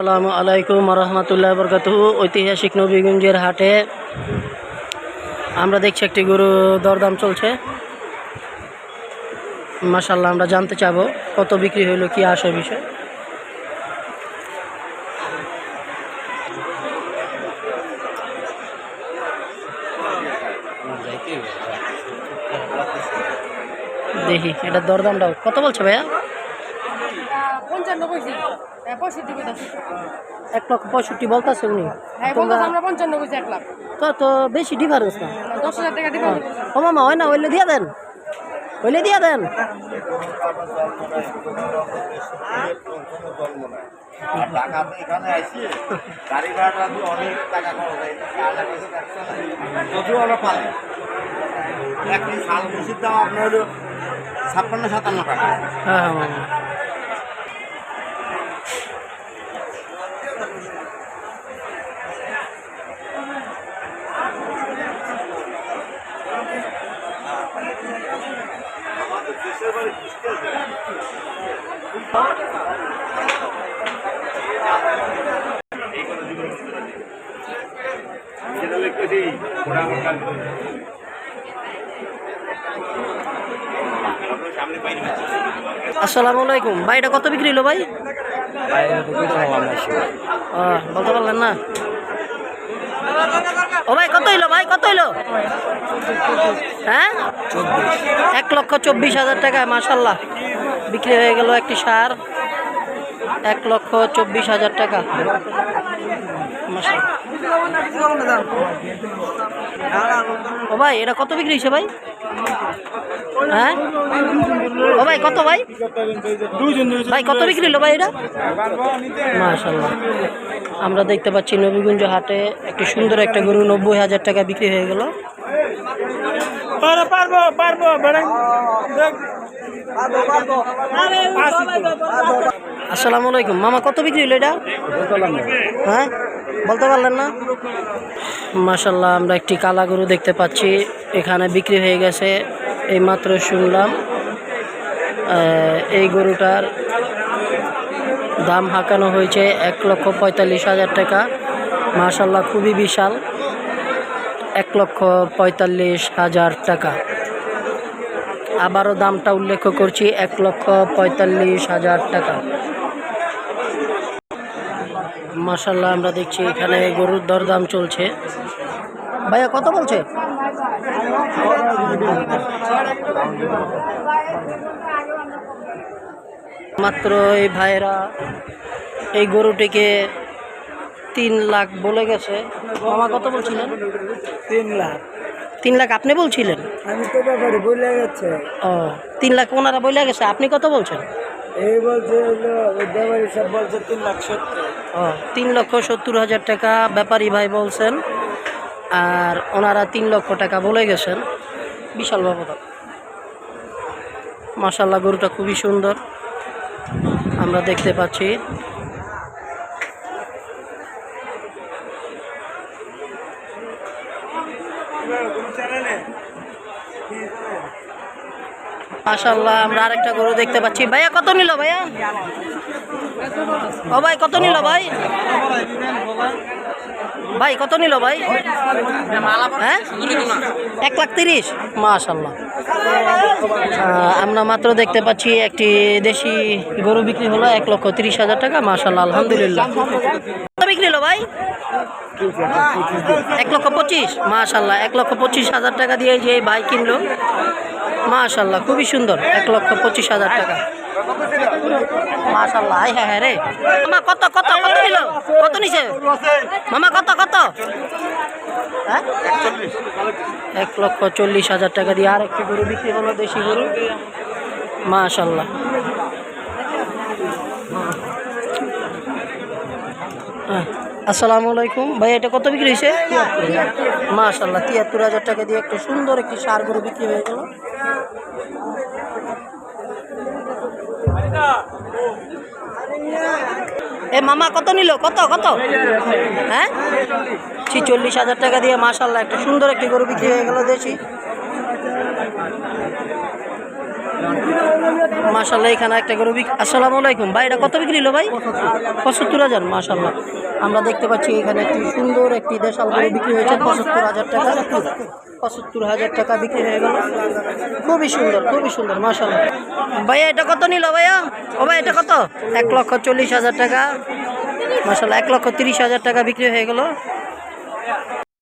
আসসালামু আলাইকুম রহমতুল্লাহ বরকাত ঐতিহাসিক নবীগঞ্জের হাটে আমরা দেখছি একটি গরু দরদাম চলছে। মাসাল্লাহ আমরা জানতে চাবো কত বিক্রি হইল, কি আসে বিষয়। দেখি, এটা দরদামটা কত বলছে ভাইয়া? পঞ্চান্ন পঁয়ষট্টি এক লক্ষ পঁয়ষট্টি বলতেছে উনি। হ্যাঁ পঞ্চান্ন কইছি এক লাখ। তো তো বেশি ডিফারেন্স না। দশ হাজার টাকা ও মামা হয় না ওইলে দিয়ে দেন। ওইলে দিয়ে দেন। আর টাকা। তো এখানে আইসি গাড়ি ভাড়াটা দিয়ে অনেক টাকা খরচ হয় এটা কার লাগে তো দেখতে লাগে। যদিও আমরা পালি একটি শাল মুসির দাম আপনার হলো ছাপ্পান্ন সাতান্ন টাকা হ্যাঁ হ্যাঁ মামা যেটা লিখতেছি আসসালামু আলাইকুম। ভাই এটা কত বিক্রি হলো ভাই? বলতে পারলেন না। ও ভাই কত হইল ভাই? কত হইল? হ্যাঁ? এক লক্ষ চব্বিশ হাজার টাকায় মাসাল্লাহ বিক্রি হয়ে গেল একটি সার। এক লক্ষ চব্বিশ হাজার টাকা। ও ভাই, এটা কত বিক্রি হয়েছে ভাই? হ্যাঁ? ও ভাই, কত ভাই? ভাই, কত বিক্রি হলো ভাই এটা? মাশাল্লাহ আমরা দেখতে পাচ্ছি নবীগঞ্জ হাটে একটি সুন্দর একটা গরু নব্বই হাজার টাকা বিক্রি হয়ে গেল। পারব পারব, বেড়াই। আসসালামু আলাইকুম। মামা, কত বিক্রি হলো এটা? হ্যাঁ? বলতে পারলেন না? মাশাল্লাহ আমরা একটি কালা গরু দেখতে পাচ্ছি। এখানে বিক্রি হয়ে গেছে, এই মাত্র শুনলাম। এই গরুটার দাম হাঁকানো হয়েছে এক লক্ষ পঁয়তাল্লিশ হাজার টাকা। মাশাল্লাহ খুবই বিশাল। এক লক্ষ পঁয়তাল্লিশ হাজার টাকা। আবারও দামটা উল্লেখ করছি, এক লক্ষ পঁয়তাল্লিশ হাজার টাকা। মাশাল্লাহ আমরা দেখছি এখানে গরুর দরদাম চলছে। ভাইয়া, কত বলছে? মাত্র এই ভাইয়েরা এই গরুটিকে তিন লাখ বলে গেছে। মামা কত বলছিলেন? তিন লাখ। তিন লাখ আপনি বলছিলেন? আমি তো ব্যাপারে বলে গেছে। ও তিন লাখ ওনারা বলে গেছে আপনি কত বলছেন? এই বলছে ব্যাপারী সব বলছে তিন লাখ সত্তর। ও তিন লক্ষ সত্তর হাজার টাকা ব্যাপারী ভাই বলছেন আর ওনারা তিন লক্ষ টাকা বলে গেছেন। বিশাল ব্যবধান মাসাল্লাহ গরুটা খুবই সুন্দর। আমরা দেখতে পাচ্ছি। মাসাল্লাহ আমরা আরেকটা গরু দেখতে পাচ্ছি। ভাইয়া, কত নিল ভাইয়া? ও ভাই, কত নিল ভাই? ভাই, কত নিল ভাই? হ্যাঁ? এক লাখ তিরিশ? মাশাল্লাহ আমরা মাত্র দেখতে পাচ্ছি একটি দেশি গরু বিক্রি হলো এক লক্ষ তিরিশ হাজার টাকা। মাশাল্লাহ আলহামদুলিল্লাহ। কত বিক্রি হলো ভাই? এক লক্ষ পঁচিশ? মাশাল্লাহ এক লক্ষ পঁচিশ হাজার টাকা দিয়ে যে ভাই কিনলো। মাশাল্লাহ খুবই সুন্দর। এক লক্ষ পঁচিশ হাজার টাকা। মাশাল্লাহ মামা কত কত মামা কত হ্যাঁ? এক লক্ষ চল্লিশ হাজার টাকা দিয়ে আর একটি গরু বিক্রি দেশি গরু। মাশাল্লাহ হ্যাঁ, আসসালামু আলাইকুম। ভাই, এটা কত বিক্রি হয়েছে? মাশাল্লাহ তিয়াত্তর হাজার টাকা দিয়ে একটা সুন্দর একটি সার গরু বিক্রি হয়ে গেল। এ মামা, কত নিল? কত কত? হ্যাঁ? ছিচল্লিশ হাজার টাকা দিয়ে মাশাল্লাহ একটা সুন্দর একটি গরু বিক্রি হয়ে গেল দেশি। মাশাল্লাহ এখানে একটা গরু বিক্রি আসসালামু আলাইকুম। ভাই, এটা কত বিক্রি হলো ভাই? পঁচাত্তর হাজার মাশাল্লাহ আমরা দেখতে পাচ্ছি এখানে একটি সুন্দর একটি দেশাল গরু বিক্রি হয়েছে, পঁচাত্তর হাজার টাকা। পঁচাত্তর হাজার টাকা বিক্রি হয়ে গেল। খুবই সুন্দর খুবই সুন্দর মাশাল্লাহ ভাইয়া এটা কত নিল ভাইয়া? ও ভাই, এটা কত? এক লক্ষ চল্লিশ হাজার টাকা। মাশাল্লাহ এক লক্ষ তিরিশ হাজার টাকা বিক্রি হয়ে গেল।